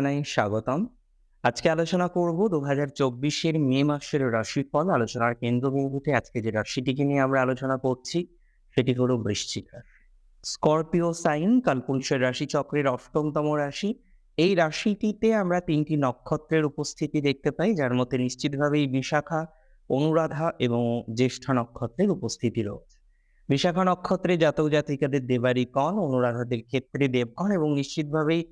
জানাই স্বাগতম। আজকে আলোচনা করব দু হাজার চব্বিশের মে মাসের রাশিফল আলোচনার কেন্দ্রবিন্দুতে। আজকে যে রাশিটিকে নিয়ে আমরা আলোচনা করছি, সেটি হলো বৃশ্চিক রাশি। স্করপিও, সাইন, কালপুরুষের রাশি চক্রের অষ্টমতম রাশি। এই রাশিটিতে আমরা তিনটি নক্ষত্রের উপস্থিতি দেখতে পাই, যার মধ্যে নিশ্চিতভাবেই বিশাখা, অনুরাধা এবং জ্যেষ্ঠ নক্ষত্রের উপস্থিতি রয়েছে। বিশাখা নক্ষত্রে জাতক জাতিকাদের দেবারি কণ অনুরাধাদের ক্ষেত্রে দেবগণ এবং নিশ্চিতভাবেই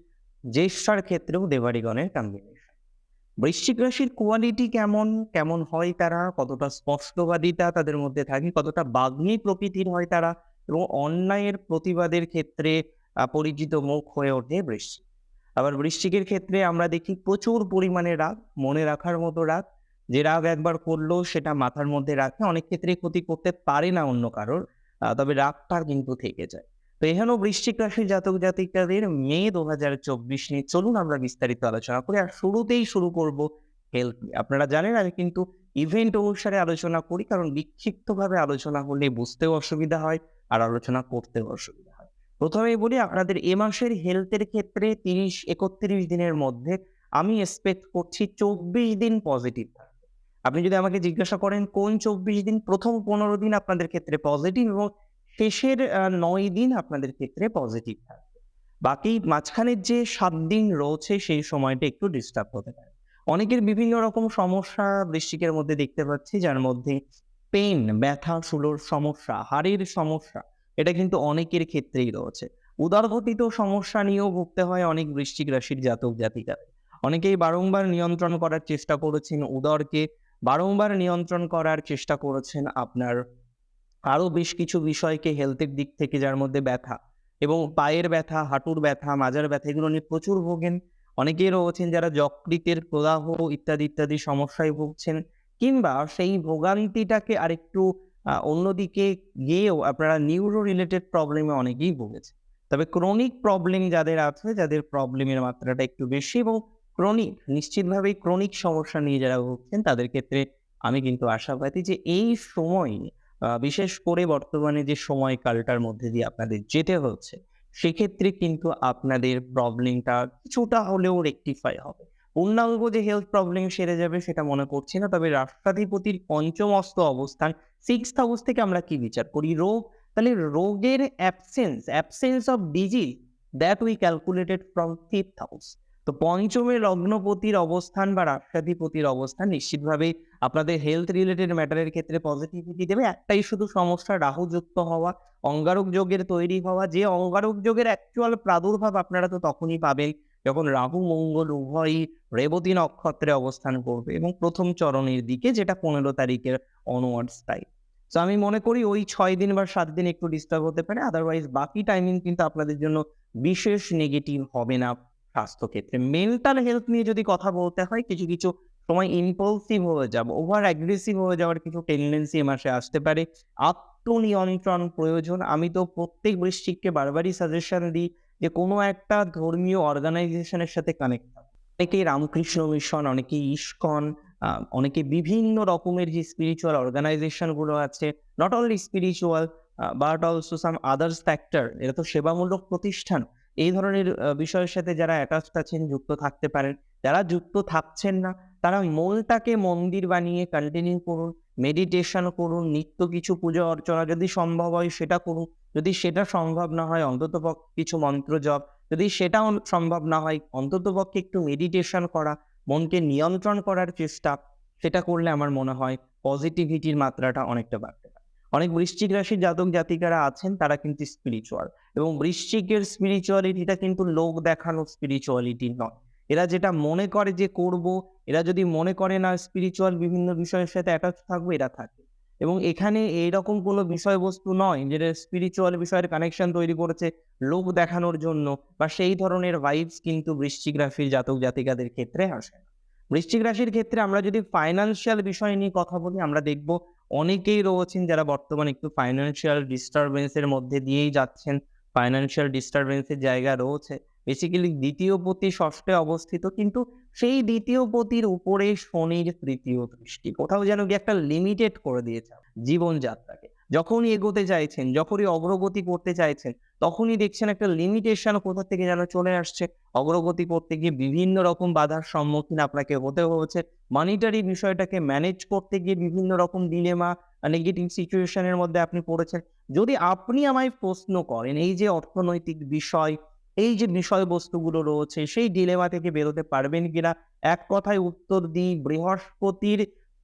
জ্যেষ্ঠার ক্ষেত্রেও দেবারিগণের কম্বিনেশন বৃশ্চিক রাশির কোয়ালিটি কেমন কেমন হয় তারা, কতটা স্পষ্টবাদিতা তাদের মধ্যে থাকে, কতটা বাগ্মী প্রকৃতির হয় তারা, এবং অন্যায়ের প্রতিবাদের ক্ষেত্রে পরিচিত মুখ হয়ে ওঠে বৃশ্চিক। আবার বৃশ্চিকের ক্ষেত্রে আমরা দেখি প্রচুর পরিমাণে রাগ, মনে রাখার মতো রাগ, যে রাগ একবার করল সেটা মাথার মধ্যে রাখে, অনেক ক্ষেত্রে ক্ষতি করতে পারে না অন্য কারোর তবে রাগটা কিন্তু থেকে যায়। তো এখানেও বৃশ্চিক রাশির জাতক জাতিকাদের মে দু হাজার চব্বিশ নিয়ে চলুন আমরা বিস্তারিত আলোচনা করি। আর শুরুতেই শুরু করব হেলথ আপনারা জানেন, আমি কিন্তু ইভেন্ট অনুসারে আলোচনা করি, কারণ বিক্ষিপ্তভাবে আলোচনা হলে বুঝতেও অসুবিধা হয় আর আলোচনা করতেও অসুবিধা হয়। প্রথমেই বলি, আপনাদের এ মাসের হেলথের ক্ষেত্রে তিরিশ, একত্রিশ দিনের মধ্যে আমি এক্সপেক্ট করছি চব্বিশ দিন পজিটিভ থাকবে। আপনি যদি আমাকে জিজ্ঞাসা করেন, কোন চব্বিশ দিন? প্রথম পনেরো দিন আপনাদের ক্ষেত্রে পজিটিভ এবং শেষের নয় দিন আপনাদের ক্ষেত্রে পজিটিভ থাকবে। বাকি মাঝখানের যে সাত দিন রয়েছে সেই সময়টা একটু ডিস্টার্ব হতে পারে। অনেকের বিভিন্ন রকম সমস্যা বৃষ্টিকের মধ্যে দেখতে পাচ্ছি, যার মধ্যে পেন ব্যথা শুলোর সমস্যা, হাড়ের সমস্যা, এটা কিন্তু অনেকের ক্ষেত্রেই রয়েছে। উদারঘটিত সমস্যা নিয়েও ভুগতে হয় অনেক বৃশ্চিক রাশির জাতক জাতিকা। অনেকেই বারংবার নিয়ন্ত্রণ করার চেষ্টা করেছেন, উদরকে বারংবার নিয়ন্ত্রণ করার চেষ্টা করেছেন আপনার আরও বেশ কিছু বিষয়কে হেলথের দিক থেকে যার মধ্যে ব্যথা এবং পায়ের ব্যথা, হাঁটুর ব্যথা, মাজার ব্যথা এগুলো নিয়ে প্রচুর ভোগেন। অনেকেই রয়েছেন যারা যকৃতের প্রদাহ ইত্যাদি ইত্যাদি সমস্যায় ভুগছেন কিংবা সেই ভোগান্তিটাকে আরেকটু অন্যদিকে গিয়েও আপনারা নিউরো রিলেটেড প্রবলেমে অনেকেই ভুগেছে তবে ক্রনিক প্রবলেম যাদের আছে, যাদের প্রবলেমের মাত্রাটা একটু বেশি এবং ক্রনিক নিশ্চিতভাবেই ক্রনিক সমস্যা নিয়ে যারা ভুগছেন তাদের ক্ষেত্রে আমি কিন্তু আশাবাদী যে এই সময় বিশেষ করে বর্তমানে যে সময়কালটার মধ্যে দিয়ে আপনাদের যেতে হচ্ছে, সেক্ষেত্রে কিন্তু আপনাদের প্রবলেমটা কিছুটা হলেও রেকটিফাই হবে। পূর্ণাঙ্গ যে হেলথ প্রবলেম সেরে যাবে সেটা মনে করছি না, তবে রাষ্ট্রাধিপতির পঞ্চমস্ত অবস্থান সিক্স হাউস থেকে আমরা কি বিচার করি? রোগ? তাহলে রোগের absence absence of disease that we calculated from fifth house তো পঞ্চমে লগ্নপতির অবস্থান বা রাষ্ট্রাধিপতির অবস্থান নিশ্চিতভাবে আপনাদের হেলথ রিলেটেড ম্যাটারের ক্ষেত্রে পজিটিভিটি দেবে। একটাই শুধু সমস্যা, রাহুযুক্ত হওয়া, অঙ্গারক যোগের তৈরি হওয়া। যে অঙ্গারক যোগের অ্যাকচুয়াল প্রাদুর্ভাব আপনারা তো তখনই পাবেন যখন রাহু, মঙ্গল উভয়ই রেবতী নক্ষত্রে অবস্থান করবে এবং প্রথম চরণের দিকে যেটা পনেরো তারিখের অনওয়ার্ডস তাই তো আমি মনে করি ওই ছয় দিন বা সাত দিন একটু ডিস্টার্ব হতে পারে। আদারওয়াইজ বাকি টাইমিং কিন্তু আপনাদের জন্য বিশেষ নেগেটিভ হবে না। স্বাস্থ্যক্ষেত্রে। মেন্টাল হেলথ নিয়ে যদি কথা বলতে হয়, কিছু কিছু সময় ইম্পালসিভ হয়ে যাব ওভার অ্যাগ্রেসিভ হয়ে যাওয়ার কিছু টেন্ডেন্সি মাসে আসতে পারে। আত্মনিয়ন্ত্রণ প্রয়োজন। আমি তো প্রত্যেক বৃশ্চিককে বারবারই সাজেশন দিই যে, কোনো একটা ধর্মীয় অর্গানাইজেশনের সাথে কানেক্ট অনেকেই রামকৃষ্ণ মিশন, অনেকেই ইস্কন অনেকে বিভিন্ন রকমের যে স্পিরিচুয়াল অর্গানাইজেশনগুলো আছে not only spiritual but also some others factor এটা তো সেবামূলক প্রতিষ্ঠান। এই ধরনের বিষয়ের সাথে যারা অ্যাটাচড আছেন, যুক্ত থাকতে পারেন। যারা যুক্ত থাকছেন না, তারা মনটাকে মন্দির বানিয়ে কন্টিনিউ করুন মেডিটেশন করুন, নিত্য কিছু পুজো অর্চনা যদি সম্ভব হয় সেটা করুন। যদি সেটা সম্ভব না হয়, অন্তত কিছু মন্ত্র জপ। যদি সেটাও সম্ভব না হয়, অন্তত পক্ষে একটু মেডিটেশন করা, মনকে নিয়ন্ত্রণ করার চেষ্টা, সেটা করলে আমার মনে হয় পজিটিভিটির মাত্রাটা অনেকটা বাড়তে অনেক বৃশ্চিক রাশির জাতক জাতিকারা আছেন, তারা কিন্তু স্পিরিচুয়াল এবং বৃশ্চিকের স্পিরিচুয়ালিটিটা কিন্তু লোক দেখানো স্পিরিচুয়ালিটি নয়। এরা যেটা মনে করে যে করব, এরা যদি মনে করে না স্পিরিচুয়াল বিভিন্ন বিষয়ের সাথে অ্যাটাচ থাকবে, এরা থাকে। এবং এখানে এইরকম কোনো বিষয়বস্তু নয় যেটা স্পিরিচুয়াল বিষয়ের কানেকশন তৈরি করেছে লোক দেখানোর জন্য বা সেই ধরনের ভাইবস কিন্তু বৃশ্চিক রাশির জাতক জাতিকাদের ক্ষেত্রে আসে না। বৃশ্চিক রাশির ক্ষেত্রে আমরা যদি ফাইন্যান্সিয়াল বিষয় নিয়ে কথা বলি, আমরা দেখব অনেকেই রয়েছেন যারা বর্তমানে একটু ফাইন্যান্সিয়াল ডিস্টারবেন্সের মধ্যে দিয়েই যাচ্ছেন। ফাইন্যান্সিয়াল ডিস্টারবেন্সের জায়গা রয়েছে। বেসিক্যালি দ্বিতীয় পতি ষষ্ঠে অবস্থিত, কিন্তু সেই দ্বিতীয় পতির উপরে শনির তৃতীয় দৃষ্টি। কোথাও যেন একটা লিমিটেড করে দিয়েছে জীবনযাত্রাকে। যখনই এগোতে চাইছেন, যখনই অগ্রগতি করতে চাইছেন, তখনই দেখছেন একটা লিমিটেশন কোথা থেকে যেন চলে আসছে। অগ্রগতি করতে গিয়ে বিভিন্ন রকম বাধার সম্মুখীন আপনাকে হতে হয়েছে। মানিটারি বিষয়টাকে ম্যানেজ করতে গিয়ে বিভিন্ন রকম ডিলেমা, নেগেটিভ সিচুয়েশনের মধ্যে আপনি পড়েছেন। যদি আপনি আমায় প্রশ্ন করেন এই যে অর্থনৈতিক বিষয়, এই যে বিষয়বস্তুগুলো রয়েছে সেই ডিলেমা থেকে বেরোতে পারবেন কিনা? এক কথায় উত্তর দিই বৃহস্পতির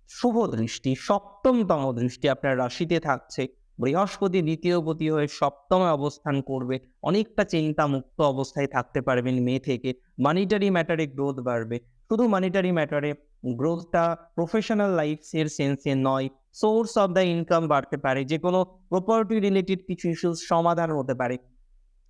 শুভ দৃষ্টি, সপ্তমতম দৃষ্টি আপনার রাশিতে থাকছে। বৃহস্পতি দ্বিতীয় পতি হয়ে সপ্তমে অবস্থান করবে। অনেকটা চিন্তামুক্ত অবস্থায় থাকতে পারবেন মে থেকে। মানিটারি ম্যাটারে গ্রোথ বাড়বে। শুধু মানিটারি ম্যাটারে গ্রোথটা প্রফেশনাল লাইফস এর সেন্সে নয়, সোর্স অফ দ্য ইনকাম বাড়তে পারে। যে কোনো প্রপার্টি রিলেটেড কিছু ইস্যুস সমাধান হতে পারে।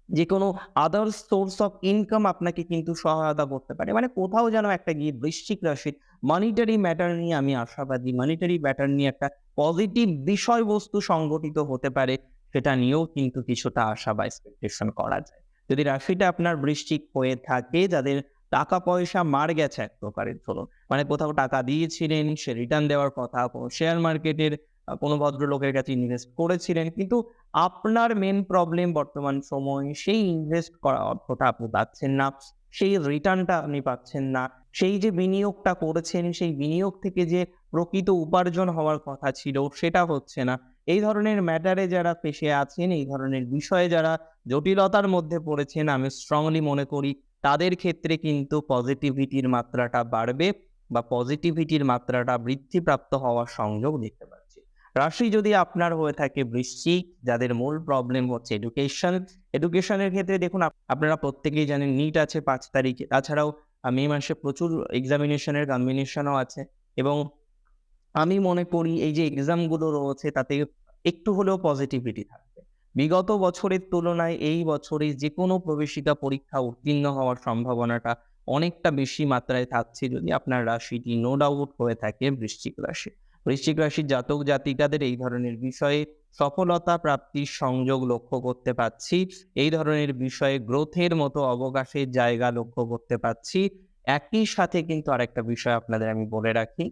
যেকোনো আদার্স সোর্স অফ ইনকাম আপনাকে কিন্তু সহায়তা করতে পারে। মানে কোথাও যেন একটা গিয়ে বৃশ্চিক রাশির মনিটারি ম্যাটার নিয়ে আমি আশাবাদী। মনিটারি ম্যাটার নিয়ে একটা পজিটিভ বিষয়বস্তু সংগঠিত হতে পারে। সেটা নিয়েও কিন্তু কিছুটা আশা বা এক্সপেকটেশন করা যায়। যদি রাশিটা আপনার বৃশ্চিক হয়ে থাকে, যাদের টাকা-পয়সা মার গেছে এক প্রকারের ধরুন। মানে কোথাও টাকা দিয়েছিলেন, সে রিটার্ন দেওয়ার কথা, কোনো শেয়ার মার্কেটের কোনো ভদ্রলোকের কাছে ইনভেস্ট করেছিলেন। কিন্তু আপনার মেন প্রবলেম বর্তমান সময়ে সেই ইনভেস্ট করা অর্থটা আপনি পাচ্ছেন না। সেই রিটার্নটা আপনি পাচ্ছেন না। সেই যে বিনিয়োগটা করেছেন, সেই বিনিয়োগ থেকে যে প্রকৃত উপার্জন হওয়ার কথা ছিল, সেটা হচ্ছে না। এই ধরনের ম্যাটারে যারা পেশে আছেন, এই ধরনের বিষয়ে যারা জটিলতার মধ্যে পড়েছেন, আমি স্ট্রংলি মনে করি তাদের ক্ষেত্রে কিন্তু পজিটিভিটির মাত্রাটা বাড়বে বা পজিটিভিটির মাত্রাটা বৃদ্ধিপ্রাপ্ত হওয়ার সংযোগ দেখতে পাচ্ছি। রাশি যদি আপনার হয়ে থাকে বৃশ্চিক, যাদের মূল প্রবলেম হচ্ছে এডুকেশন। এডুকেশনের ক্ষেত্রে দেখুন আপ আপনারা প্রত্যেকেই জানেন নিট আছে পাঁচ তারিখে। তাছাড়াও মে মাসে প্রচুর এক্সামিনেশনের কম্বিনেশনও আছে এবং আমি মনে করি এই যে এক্সামগুলো রয়েছে তাতে একটু হলেও পজিটিভিটি থাকবে। বিগত বছরের তুলনায় এই বছরে যেকোনো প্রবেশিকা পরীক্ষা উত্তীর্ণ হওয়ার সম্ভাবনাটা অনেকটা বেশি মাত্রায় থাকছে যদি আপনার রাশিটি নো ডাউট হয়ে থাকে বৃশ্চিক রাশি। বৃশ্চিক রাশির জাতক-জাতিকাদের এই ধরনের বিষয়ে সফলতা প্রাপ্তির সংযোগ লক্ষ্য করতে পারছি। এই ধরনের বিষয়ে গ্রোথের মতো অবকাশের জায়গা লক্ষ্য করতে পারছি। একই সাথে কিন্তু আরেকটা বিষয় আপনাদের আমি বলে রাখি,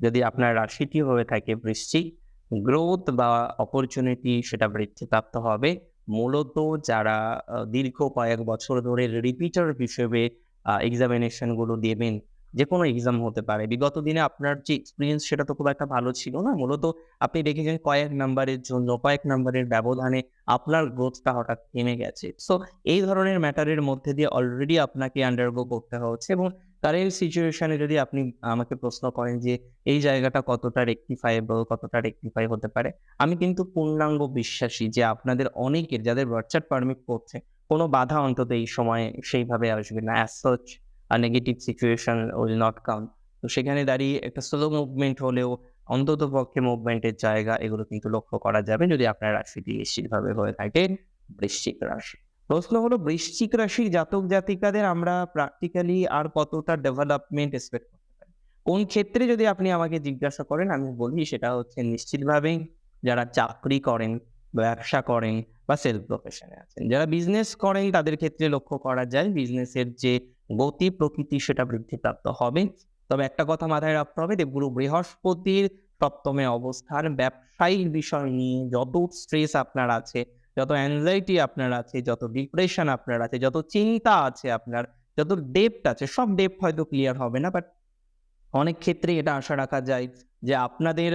যদি আপনার রাশিটি হয়ে থাকে বৃশ্চিক, গ্রোথ বা অপরচুনিটি সেটা বৃদ্ধিপ্রাপ্ত হবে। মূলত যারা দীর্ঘ কয়েক বছর ধরে রিপিটার হিসেবে এক্সামিনেশনগুলো এক্সামিনেশন গুলো কোনো এক্সাম হতে পারে। বিগত দিনে আপনার যে এক্সপিরিয়েন্স সেটা তো খুব একটা ভালো ছিল না। মূলত আপনি দেখেছেন কয়েক নাম্বারের জন্য, কয়েক নাম্বারের ব্যবধানে আপনার গ্রোথটা হঠাৎ থেমে গেছে। সো এই ধরনের ম্যাটারের মধ্যে দিয়ে অলরেডি আপনাকে আন্ডারগো করতে হচ্ছে এবং কারেন্ট সিচুয়েশন যদি আপনি আমাকে প্রশ্ন করেন যে এই জায়গাটা কতটা রেকটিফায়েবল, কতটা রেকটিফাই হতে পারে? আমি কিন্তু পূর্ণাঙ্গ বিশ্বাসী যে আপনাদের অনেকের যাদের বার্থ পারমিট করছে, কোনো বাধা অন্তত এই সময়ে সেইভাবে আসবে না। As such a negative situation will not come. তো সেখানে দাঁড়িয়ে একটা স্লো মুভমেন্ট হলেও অন্ততপক্ষে মুভমেন্টের জায়গা এগুলো কিন্তু লক্ষ্য করা যাবে যদি আপনার রাশিটি নিশ্চিতভাবে হয়ে থাকে বৃশ্চিক রাশি। প্রশ্ন হলো বৃশ্চিক রাশির জাতক-জাতিকাদের আমরা প্র্যাকটিক্যালি আর কতটা ডেভেলপমেন্ট এক্সপেক্ট করতে পারি? কোন ক্ষেত্রে যদি আপনি আমাকে জিজ্ঞাসা করেন আমি বলি সেটা হচ্ছে নিশ্চিতভাবেই যারা চাকরি করেন, ব্যবসা করেন বা সেলফ প্রফেশন আছেন। যারা বিজনেস করেন তাদের ক্ষেত্রে লক্ষ্য করা যায় বিজনেসের যে গতি প্রকৃতি সেটা বৃদ্ধিপ্রাপ্ত হবে। তবে একটা কথা মাথায় রাখতে হবে দেবগুরু বৃহস্পতির সপ্তমে অবস্থান ব্যবসায়িক বিষয় নিয়ে যত স্ট্রেস আপনার আছে, যত অ্যাংজাইটি আপনার আছে, যত ডিপ্রেশন আপনার আছে, যত চিন্তা আছে আপনার, যত ডেপ্থ আছে সব ডেপ্থ হয়তো ক্লিয়ার হবে না। বাট অনেক ক্ষেত্রেই এটা আশা রাখা যায় যে আপনাদের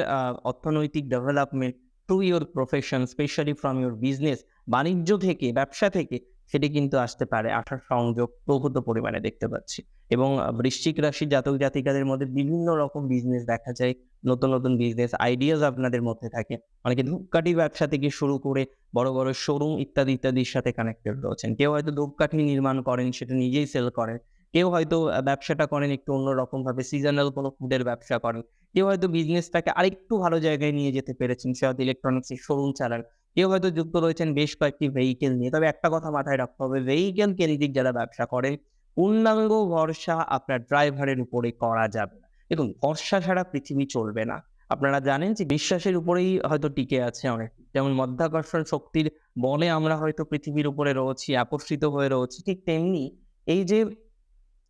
অর্থনৈতিক development through your profession specially from your business বাণিজ্য থেকে, ব্যবসা থেকে সেটি কিন্তু আসতে পারে। আশার সংযোগ প্রভূত পরিমাণে দেখতে পাচ্ছি। এবং বৃশ্চিক রাশি জাতক-জাতিকাদের মধ্যে বিভিন্ন রকম বিজনেস দেখা যায়। নতুন, নতুন বিজনেস আইডিয়াস আপনাদের মধ্যে থাকে। অনেকে ধূপকাঠি ব্যবসা থেকে শুরু করে বড়, বড় শোরুম ইত্যাদি, ইত্যাদির সাথে কানেক্টেড রয়েছেন। কেউ হয়তো ধূপকাঠি নির্মাণ করেন, সেটা নিজেই সেল করেন। কেউ হয়তো ব্যবসাটা করেন একটু অন্যরকমভাবে সিজনাল কোনো ফুডের ব্যবসা করেন। কেউ হয়তো বিজনেসটাকে আরেকটু ভালো জায়গায় নিয়ে যেতে পেরেছেন। সে হয়তো ইলেকট্রনিক্স এর শোরুম চালান। কেউ হয়তো যুক্ত রয়েছেন বেশ কয়েকটি ভেহিকেল নিয়ে। তবে একটা কথা মাথায় রাখতে হবে ভেহিকেল কেন্দ্রিক যারা ব্যবসা করেন, পূর্ণাঙ্গ ভরসা আপনার ড্রাইভারের উপরে করা যাবে। দেখুন ভরসা ছাড়া পৃথিবী চলবে না। আপনারা জানেন যে বিশ্বাসের উপরেই হয়তো টিকে আছে অনেক। যেমন মাধ্যাকর্ষণ শক্তির বলে আমরা হয়তো পৃথিবীর উপরে রয়েছি, আকর্ষিত হয়ে রয়েছি। ঠিক তেমনি এই যে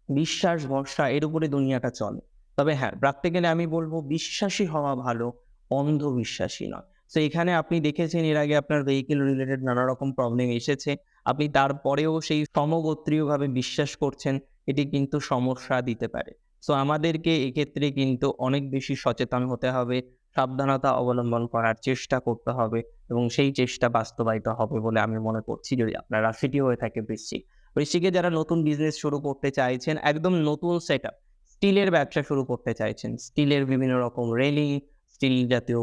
বিশ্বাস, ভরসা এর উপরে দুনিয়াটা চলে। তবে হ্যাঁ, প্র্যাকটিক্যালি আমি বলব বিশ্বাসী হওয়া ভালো, অন্ধবিশ্বাসী নয়। সো এখানে আপনি দেখেছেন এর আগে আপনার ভেহিকেল রিলেটেড নানা রকম প্রবলেম এসেছে। আপনি তারপরেও সেই সমগোত্রীয়ভাবে বিশ্বাস করছেন, এটি কিন্তু সমস্যা দিতে পারে। সো আমাদেরকে এক্ষেত্রে কিন্তু অনেক বেশি সচেতন হতে হবে, সাবধানতা অবলম্বন করার চেষ্টা করতে হবে এবং সেই চেষ্টা বাস্তবায়িত হবে বলে আমি মনে করছি যদি আপনার রাশিটি হয়ে থাকে বৃশ্চিক। বৃশ্চিকে যারা নতুন বিজনেস শুরু করতে চাইছেন, একদম নতুন সেট আপ স্টিলের ব্যবসা শুরু করতে চাইছেন স্টিলের বিভিন্ন রকম রেলিং স্টিল জাতীয়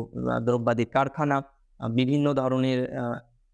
দ্রব্যাদির কারখানা বিভিন্ন ধরনের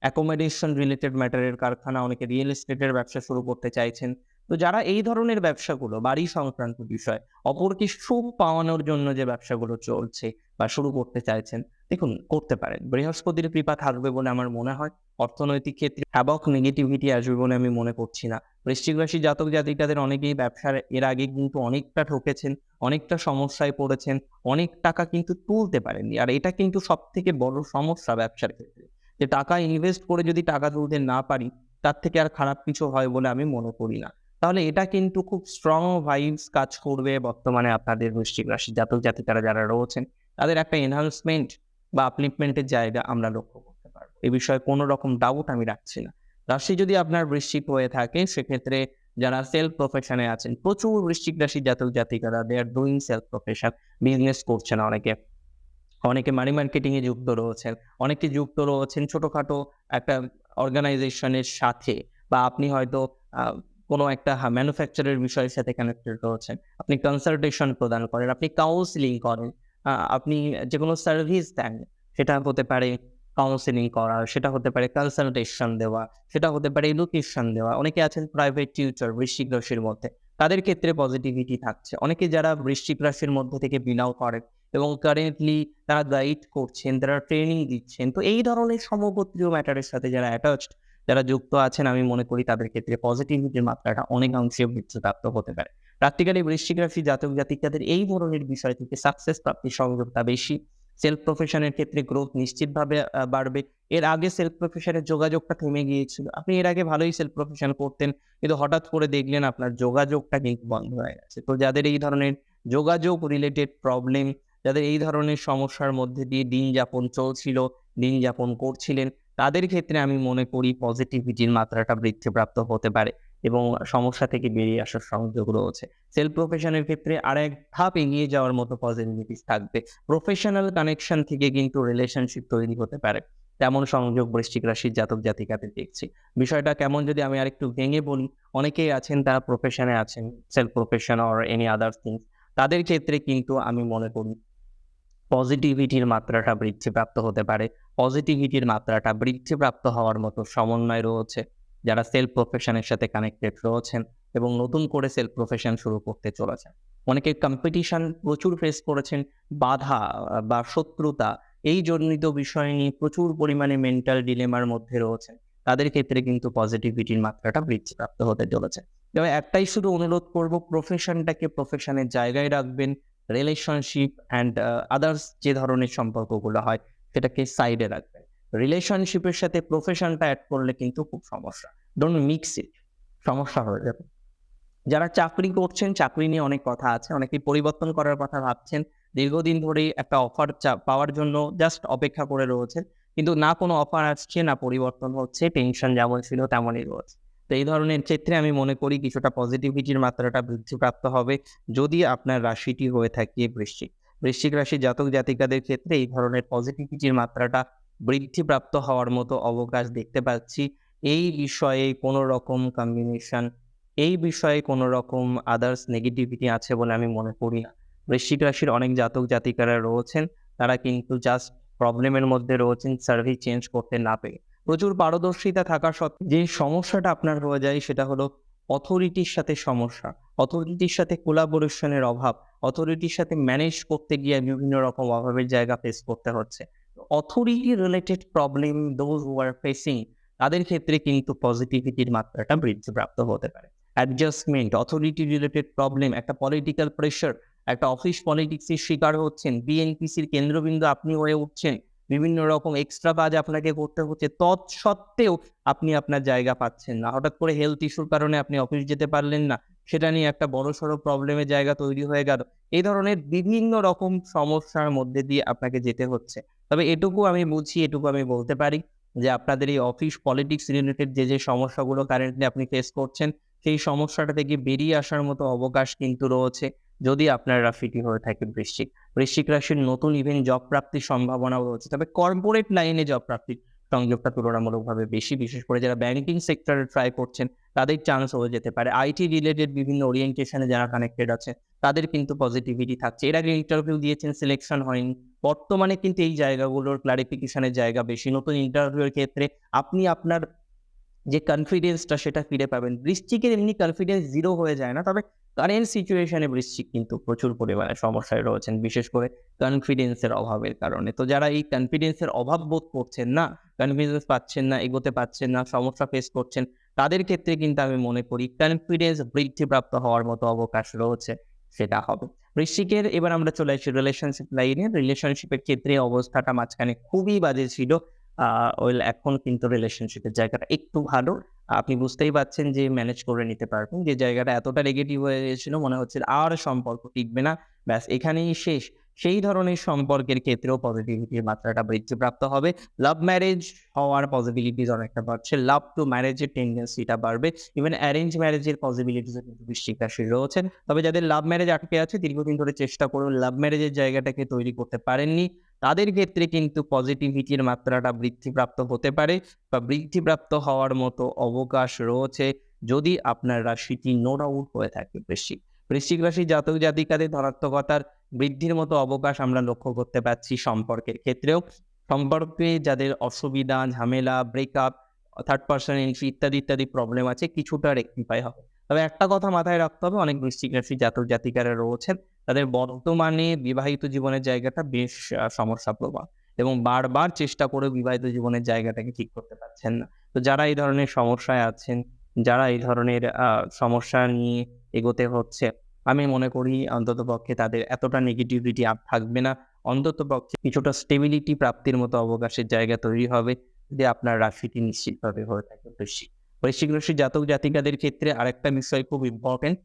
অ্যাকোমোডেশন রিলেটেড ম্যাটারের কারখানা, অনেকে রিয়েল এস্টেটের ব্যবসা শুরু করতে চাইছেন। তো যারা এই ধরনের ব্যবসাগুলো, বাড়ি সংক্রান্ত বিষয়, অপরকে সুখ পাওয়ানোর জন্য যে ব্যবসাগুলো চলছে বা শুরু করতে চাইছেন দেখুন, করতে পারেন। বৃহস্পতির কৃপা থাকবে বলে আমার মনে হয়। অর্থনৈতিক ক্ষেত্রে হ্যাবক নেগেটিভিটি আসবে বলে আমি মনে করছি না। বৃশ্চিক রাশি জাতক জাতিকাদের অনেকেই ব্যবসার এর আগে কিন্তু অনেকটা ঠকেছেন, অনেকটা সমস্যায় পড়েছেন, অনেক টাকা কিন্তু তুলতে পারেননি। আর এটা কিন্তু সব থেকে বড় সমস্যা ব্যবসার ক্ষেত্রে। যে টাকা ইনভেস্ট করে যদি টাকা তুলতে না পারি, তার থেকে আর খারাপ কিছু হয় বলে আমি মনে করি না। তাহলে এটা কিন্তু খুব স্ট্রং ভাইবস কাজ করবে বর্তমানে আপনাদের বৃশ্চিক রাশি জাতক জাতিকারা যারা রয়েছেন, তাদের একটা এনহান্সমেন্ট বা আপলিফমেন্টের জায়গা আমরা লক্ষ্য করতে পারব। এই বিষয়ে কোনো রকম ডাউট আমি রাখছি না। রাশি যদি আপনার বৃশ্চিক হয়ে থাকে, সেক্ষেত্রে যারা সেলফ প্রফেশনে আছেন, প্রচুর বৃশ্চিক রাশি জাতক জাতিকারা they are doing self profession business করছেন অনেকে। অনেকে মানি মার্কেটিংয়ে যুক্ত রয়েছেন, অনেকে যুক্ত রয়েছেন ছোটখাটো একটা অর্গানাইজেশনের সাথে বা আপনি হয়তো কোনো একটা ম্যানুফ্যাকচারের বিষয়ের সাথে কানেক্টেড রয়েছেন। আপনি কনসালটেশন প্রদান করেন, আপনি কাউন্সিলিং করেন আপনি যে কোনো সার্ভিস দেন, সেটা হতে পারে কাউন্সেলিং করা, সেটা হতে পারে কনসালটেশন দেওয়া, সেটা হতে পারে এডুকেশন দেওয়া। অনেকে আছেন প্রাইভেট টিউটর বৃশ্চিক রাশির মধ্যে। তাদের ক্ষেত্রে পজিটিভিটি থাকছে। অনেকে যারা বৃশ্চিক রাশির মধ্যে থেকে বিনাও করেন এবং কারেন্টলি তারা গাইড করছেন, তারা ট্রেনিং দিচ্ছেন। তো এই ধরনের সমগোত্রীয় ম্যাটারের সাথে যারা অ্যাটাচড যারা যুক্ত আছেন, আমি মনে করি তাদের ক্ষেত্রে পজিটিভিটির মাত্রাটা অনেকাংশে বৃদ্ধিপ্রাপ্ত হতে পারে। প্র্যাকটিক্যালি বৃশ্চিক রাশি, জাতক, জাতিকাদের এই ধরনের বিষয় থেকে সাকসেস প্রাপ্তির সংযোগটা বেশি। সেলফ প্রফেশনের ক্ষেত্রে গ্রোথ নিশ্চিতভাবে বাড়বে। এর আগে সেলফ প্রফেশনের যোগাযোগটা থেমে গিয়েছিল। আপনি এর আগে ভালোই সেলফ প্রফেশন করতেন, কিন্তু হঠাৎ করে দেখলেন আপনার যোগাযোগটা কিন্তু বন্ধ হয়ে গেছে। তো যাদের এই ধরনের যোগাযোগ রিলেটেড প্রবলেম যাদের এই ধরনের সমস্যার মধ্যে দিয়ে দিন যাপন চলছিল, দিন যাপন করছিলেন, তাদের ক্ষেত্রে আমি মনে করি পজিটিভিটির মাত্রাটা বৃদ্ধিপ্রাপ্ত হতে পারে। এবং সমস্যা থেকে বেরিয়ে আসার সংযোগ রয়েছে। সেলফ প্রফেশনের ক্ষেত্রে আর এক ধাপ এগিয়ে যাওয়ার মতো পজিটিভিটিস থাকবে। প্রফেশনাল কানেকশন থেকে কিন্তু রিলেশনশিপ তৈরি হতে পারে। তেমন সংযোগ বৃশ্চিক রাশির জাতক জাতিকাদের দেখছি। বিষয়টা কেমন যদি আমি আরেকটু ভেঙে বলি, অনেকেই আছেন, তারা প্রফেশনে আছেন self profession or any other things তাদের ক্ষেত্রে কিন্তু আমি মনে করি পজিটিভিটির মাত্রাটা বৃদ্ধিপ্রাপ্ত হতে পারে। পজিটিভিটির মাত্রাটা বৃদ্ধিপ্রাপ্ত হওয়ার মতো সমন্বয় রয়েছে। যারা সেলফ প্রফেশনের সাথে কানেক্টেড রয়েছেন এবং নতুন করে সেলফ প্রফেশন শুরু করতে চলেছেন। অনেকে কম্পিটিশন প্রচুর ফেস করেছেন, বাধা বা শত্রুতা, এই জনিত বিষয় নিয়ে প্রচুর পরিমাণে মেন্টাল ডিলেমার মধ্যে রয়েছেন। তাদের ক্ষেত্রে কিন্তু পজিটিভিটির মাত্রাটা বৃদ্ধিপ্রাপ্ত হতে চলেছে। তবে একটাই শুধু অনুরোধ করব প্রফেশনটাকে প্রফেশনের জায়গায় রাখবেন রিলেশনশিপ অ্যান্ড আদার্স যে ধরনের সম্পর্কগুলো হয় সেটাকে সাইডে রাখবেন। রিলেশনশিপের সাথে প্রফেশনটা অ্যাড করলে কিন্তু খুব সমস্যা। ডোন্ট মিক্স ইট সমস্যা হয়ে যাবে। যারা চাকরি করছেন, চাকরি নিয়ে অনেক কথা আছে অনেকে পরিবর্তন করার কথা ভাবছেন। দীর্ঘদিন ধরেই একটা অফার পাওয়ার জন্য জাস্ট অপেক্ষা করে রয়েছেন। কিন্তু না কোনো অফার আসছে, না পরিবর্তন হচ্ছে টেনশন যেমন ছিল তেমনই রয়েছে। তো এই ধরনের ক্ষেত্রে আমি মনে করি কিছুটা পজিটিভিটির মাত্রাটা বৃদ্ধিপ্রাপ্ত হবে যদি আপনার রাশিটি হয়ে থাকে বৃশ্চিক। বৃশ্চিক রাশি জাতক জাতিকাদের ক্ষেত্রে এই ধরনের পজিটিভিটির মাত্রাটা বৃদ্ধিপ্রাপ্ত হওয়ার মতো অবকাশ দেখতে পাচ্ছি। এই বিষয়ে কোনো রকম কম্বিনেশন এই বিষয়ে কোনো রকম আদার্স নেগেটিভিটি আছে বলে আমি মনে করি না। বৃশ্চিক রাশির অনেক জাতক জাতিকারা রয়েছেন, তারা কিন্তু জাস্ট প্রবলেমের মধ্যে রয়েছেন সার্ভিস চেঞ্জ করতে না পেরে। প্রচুর পারদর্শিতা থাকা সত্ত্বেও যে সমস্যাটা আপনার হয়ে যায় সেটা হলো অথরিটির সাথে সমস্যা অথরিটির সাথে কোলাবোরেশনের অভাব অথরিটির সাথে ম্যানেজ করতে গিয়ে বিভিন্ন রকম অভাবের জায়গা ফেস করতে হচ্ছে। Authority related problem those who are facing তাদের ক্ষেত্রে কিন্তু পজিটিভিটির মাত্রাটা বৃদ্ধিপ্রাপ্ত হতে পারে। অ্যাডজাস্টমেন্ট অথরিটি রিলেটেড প্রবলেম একটা পলিটিক্যাল প্রেশার একটা অফিস পলিটিক্সের শিকার হচ্ছেন বিএনপিসির কেন্দ্রবিন্দু আপনি হয়ে উঠছেন, বিভিন্ন রকম এক্সট্রা কাজ আপনাকে করতে হচ্ছে, তৎসত্ত্বেও আপনি আপনার জায়গা পাচ্ছেন না। হঠাৎ করে হেলথ ইস্যুর কারণে আপনি অফিস যেতে পারলেন না, সেটা নিয়ে একটা বড় বড়সড় প্রবলেমের জায়গা তৈরি হয়ে গেল। এই ধরনের বিভিন্ন রকম সমস্যার মধ্যে দিয়ে আপনাকে যেতে হচ্ছে। তবে এটুকু আমি বুঝি, এটুকু আমি বলতে পারি যে আপনাদের এই অফিস পলিটিক্স রিলেটেড যে যে সমস্যাগুলো কারেন্টলি আপনি ফেস করছেন, সেই সমস্যাটা থেকে বেরিয়ে আসার মতো অবকাশ কিন্তু রয়েছে যদি আপনারা ফিটি হয়ে থাকেন বৃশ্চিক। বৃশ্চিক রাশির নতুন ইভেন্ট জব প্রাপ্তির সম্ভাবনাও রয়েছে। তবে কর্পোরেট লাইনে জব প্রাপ্তির সংযোগটা তুলনামূলকভাবে বেশি, বিশেষ করে যারা ব্যাংকিং সেক্টরে ট্রাই করছেন, তাদের চান্স হয়ে যেতে পারে। আইটি রিলেটেড বিভিন্ন ওরিয়েন্টেশনে যারা কানেক্টেড আছে তাদের কিন্তু পজিটিভিটি থাকছে। এর আগে ইন্টারভিউ দিয়েছেন সিলেকশন হয়নি। বর্তমানে কিন্তু এই জায়গাগুলোর ক্লারিফিকেশনের জায়গা বেশি। নতুন ইন্টারভিউয়ের ক্ষেত্রে আপনি আপনার যে কনফিডেন্সটা সেটা ফিরে পাবেন। বৃশ্চিকের এমনি কনফিডেন্স জিরো হয়ে যায় না, তবে কারেন্ট সিচুয়েশনে বৃশ্চিক কিন্তু প্রচুর পরিমাণে সমস্যায় রয়েছেন, বিশেষ করে কনফিডেন্সের অভাবের কারণে। তো যারা এই কনফিডেন্সের অভাব বোধ করছেন না কনফিডেন্স পাচ্ছেন না, এগোতে পাচ্ছেন না, সমস্যা ফেস করছেন, তাদের ক্ষেত্রে কিন্তু আমি মনে করি কনফিডেন্স বৃদ্ধিপ্রাপ্ত হওয়ার মতো অবকাশ রয়েছে, সেটা হবে। বৃশ্চিকের এবার আমরা চলে আসি রিলেশনশিপ লাইনে রিলেশনশিপের ক্ষেত্রে অবস্থাটা মাঝখানে খুবই বাজে ছিল ওয়েল এখন কিন্তু রিলেশনশিপের জায়গাটা একটু ভালো। আপনি বুঝতেই পারছেন যে ম্যানেজ করে নিতে পারবেন। যে জায়গাটা এতটা নেগেটিভ হয়ে গেছিল মনে হচ্ছে আর সম্পর্ক টিকবে না। ব্যাস, এখানেই শেষ। সেই ধরনের সম্পর্কের ক্ষেত্রেও পজিটিভিটির মাত্রাটা বৃদ্ধিপ্রাপ্ত হবে। লাভ ম্যারেজ হওয়ার পসিবিলিটিস অনেকটা বাড়ছে। লাভ টু ম্যারেজের টেন্ডেন্সিটা বাড়বে ইভেন অ্যারেঞ্জ ম্যারেজের পসিবিলিটিসও কিন্তু বৃশ্চিক রাশির রয়েছে। তবে যাদের লাভ ম্যারেজ আটকে আছে, দীর্ঘদিন ধরে চেষ্টা করুন লাভ ম্যারেজের জায়গাটাকে তৈরি করতে পারেননি। তাদের ক্ষেত্রে কিন্তু পজিটিভিটির মাত্রাটা বৃদ্ধিপ্রাপ্ত হতে পারে বা বৃদ্ধিপ্রাপ্ত হওয়ার মতো অবকাশ রয়েছে যদি আপনার রাশিটি নো ডাউট হয়ে থাকে বৃশ্চিক। বৃশ্চিক রাশি জাতক জাতিকাদের ধনাত্মকতার বৃদ্ধির মতো অবকাশ আমরা লক্ষ্য করতে পারছি সম্পর্কের ক্ষেত্রেও। সম্পর্কে যাদের অসুবিধা, ঝামেলা ব্রেকআপ থার্ড পার্সন এন্ট্রি ইত্যাদি ইত্যাদি প্রবলেম আছে কিছুটা রেকটিফাই হবে। তবে একটা কথা মাথায় রাখতে হবে, অনেক বৃশ্চিক রাশি জাতক জাতিকারা রয়েছেন তাদের বর্তমানে বিবাহিত জীবনের জায়গাটা বেশ সমস্যাপ্রবণ এবং বারবার চেষ্টা করে বিবাহিত জীবনের জায়গাটাকে ঠিক করতে পারছেন না। তো যারা এই ধরনের সমস্যায় আছেন, যারা এই ধরনের সমস্যা নিয়ে এগোতে হচ্ছে, আমি মনে করি অন্তত পক্ষে তাদের এতটা নেগেটিভিটি আর থাকবে না। অন্তত পক্ষে কিছুটা স্টেবিলিটি প্রাপ্তির মতো অবকাশের জায়গা তৈরি হবে যদি আপনার রাশিটি নিশ্চিতভাবে হয়ে থাকে। বৃশ্চিক বৃশ্চিক রাশি জাতক জাতিকাদের ক্ষেত্রে আরেকটা বিষয় খুব ইম্পর্টেন্ট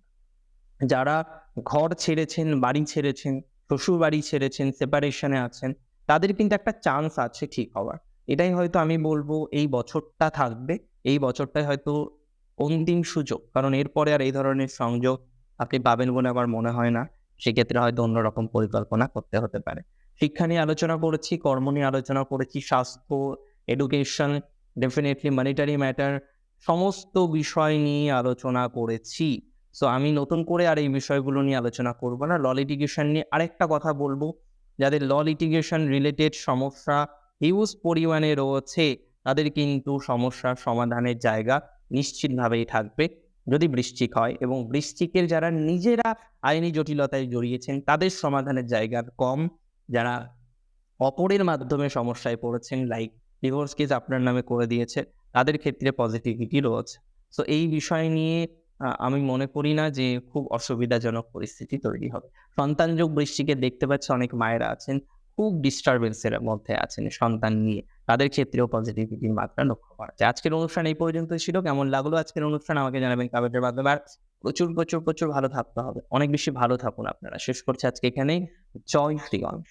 যারা ঘর ছেড়েছেন, বাড়ি ছেড়েছেন শ্বশুর বাড়ি ছেড়েছেন সেপারেশনে আছেন, তাদের কিন্তু একটা চান্স আছে ঠিক হওয়ার। এটাই হয়তো আমি বলব এই বছরটা থাকবে, এই বছরটাই হয়তো অন্তিম সুযোগ। কারণ এরপরে আর এই ধরনের সংযোগ আপনি পাবেন বলে আমার মনে হয় না। সেক্ষেত্রে হয়তো অন্যরকম পরিকল্পনা করতে হতে পারে। শিক্ষা নিয়ে আলোচনা করেছি, কর্ম নিয়ে আলোচনা করেছি, স্বাস্থ্য এডুকেশন ডেফিনেটলি মনিটারি ম্যাটার সমস্ত বিষয় নিয়ে আলোচনা করেছি। সো আমি নতুন করে আর এই বিষয়গুলো নিয়ে আলোচনা করব না। ল লিটিগেশন নিয়ে আরেকটা কথা বলব। যাদের ল লিটিগেশন রিলেটেড সমস্যা হিউজ পরিমাণে রয়েছে, তাদের কিন্তু সমস্যার সমাধানের জায়গা নিশ্চিতভাবেই থাকবে যদি বৃশ্চিক হয়। এবং বৃশ্চিকের যারা নিজেরা আইনি জটিলতায় জড়িয়েছেন, তাদের সমাধানের জায়গা কম। যারা অপরের মাধ্যমে সমস্যায় পড়েছেন লাইক ডিভোর্স কেস আপনার নামে করে দিয়েছে, তাদের ক্ষেত্রে পজিটিভিটি রয়েছে। সো এই বিষয় নিয়ে আমি মনে করি না যে খুব অসুবিধাজনক পরিস্থিতি তৈরি হবে। সন্তান যোগ বৃষ্টিকে দেখতে পাচ্ছে অনেক মায়েরা আছেন, খুব ডিস্টারবেন্সের মধ্যে আছেন সন্তান নিয়ে। তাদের ক্ষেত্রেও পজিটিভিটির মাত্রা লক্ষ্য করা যায়। আজকের অনুষ্ঠান এই পর্যন্ত ছিল। কেমন লাগল আজকের অনুষ্ঠান? আমাকে জানাবেন কমেন্টের মাধ্যমে। আর প্রচুর প্রচুর প্রচুর ভালো থাকতে হবে। অনেক বেশি ভালো থাকুন আপনারা। শেষ করছে আজকে এখানেই। জয় শ্রীগণ